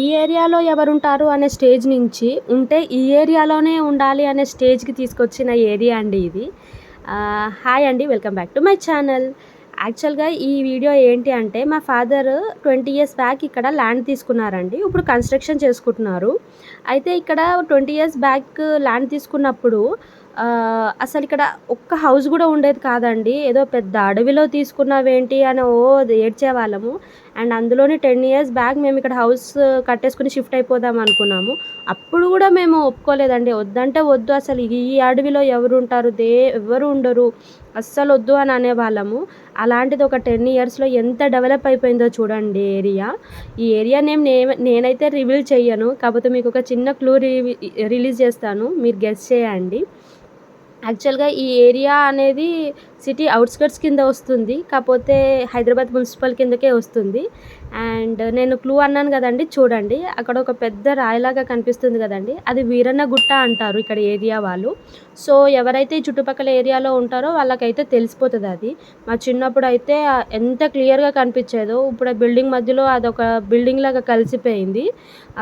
ఈ ఏరియాలో ఎవరుంటారు అనే స్టేజ్ నుంచి ఉంటే ఈ ఏరియాలోనే ఉండాలి అనే స్టేజ్కి తీసుకొచ్చిన ఏరియా అండి ఇది. హాయ్ అండి welcome back to my channel. యాక్చువల్గా ఈ వీడియో ఏంటి అంటే మా ఫాదర్ ట్వంటీ ఇయర్స్ బ్యాక్ ఇక్కడ ల్యాండ్ తీసుకున్నారండి ఇప్పుడు కన్స్ట్రక్షన్ చేసుకుంటున్నారు. అయితే ఇక్కడ ట్వంటీ ఇయర్స్ బ్యాక్ ల్యాండ్ తీసుకున్నప్పుడు అసలు ఇక్కడ ఒక్క హౌస్ కూడా ఉండేది కాదండి. ఏదో పెద్ద అడవిలో తీసుకున్నావేంటి అని ఓ ఏడ్చేవాళ్ళము. అండ్ అందులోని టెన్ ఇయర్స్ బ్యాక్ మేము ఇక్కడ హౌస్ కట్టేసుకుని షిఫ్ట్ అయిపోదాం అనుకున్నాము. అప్పుడు కూడా మేము ఒప్పుకోలేదండి. వద్దంటే వద్దు అసలు ఈ అడవిలో ఎవరు ఉంటారు దే ఎవరు ఉండరు అస్సలు వద్దు అని అనేవాళ్ళము. అలాంటిది ఒక టెన్ ఇయర్స్లో ఎంత డెవలప్ అయిపోయిందో చూడండి ఏరియా. ఈ ఏరియా నేమ్ నే- నేనైతే రివీల్ చెయ్యను. కాకపోతే మీకు ఒక చిన్న క్లూ రిలీజ్ చేస్తాను. మీరు గెస్ట్ చేయండి. యాక్చువల్గా ఈ ఏరియా అనేది సిటీ అవుట్స్కట్స్ కింద వస్తుంది కాకపోతే హైదరాబాద్ మున్సిపల్ కిందకే వస్తుంది. అండ్ నేను క్లూ అన్నాను కదండి చూడండి. అక్కడ ఒక పెద్ద రాయిలాగా కనిపిస్తుంది కదండి. అది వీరన్న గుట్ట అంటారు ఇక్కడ ఏరియా వాళ్ళు. సో ఎవరైతే ఈ చుట్టుపక్కల ఏరియాలో ఉంటారో వాళ్ళకైతే తెలిసిపోతుంది అది. మా చిన్నప్పుడు అయితే ఎంత క్లియర్గా కనిపించేదో ఇప్పుడు ఆ బిల్డింగ్ మధ్యలో అదొక బిల్డింగ్ లాగా కలిసిపోయింది.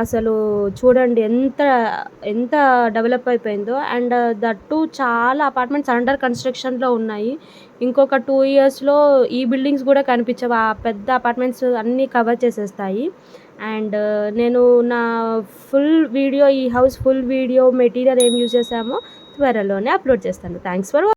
అసలు చూడండి ఎంత ఎంత డెవలప్ అయిపోయిందో. అండ్ దట్టు చాలా అపార్ట్మెంట్స్ అండర్ కన్స్ట్రక్షన్లో ఉన్నాయి. ఇంకొక టూ ఇయర్స్లో ఈ బిల్డింగ్స్ కూడా కనిపించవు. ఆ పెద్ద అపార్ట్మెంట్స్ అన్నీ కవర్ చేసేస్తాయి. అండ్ uh, నేను నా ఫుల్ వీడియో ఈ హౌస్ ఫుల్ వీడియో మెటీరియల్ ఏం యూజ్ చేసామో త్వరలోనే అప్లోడ్ చేస్తాను. Thanks for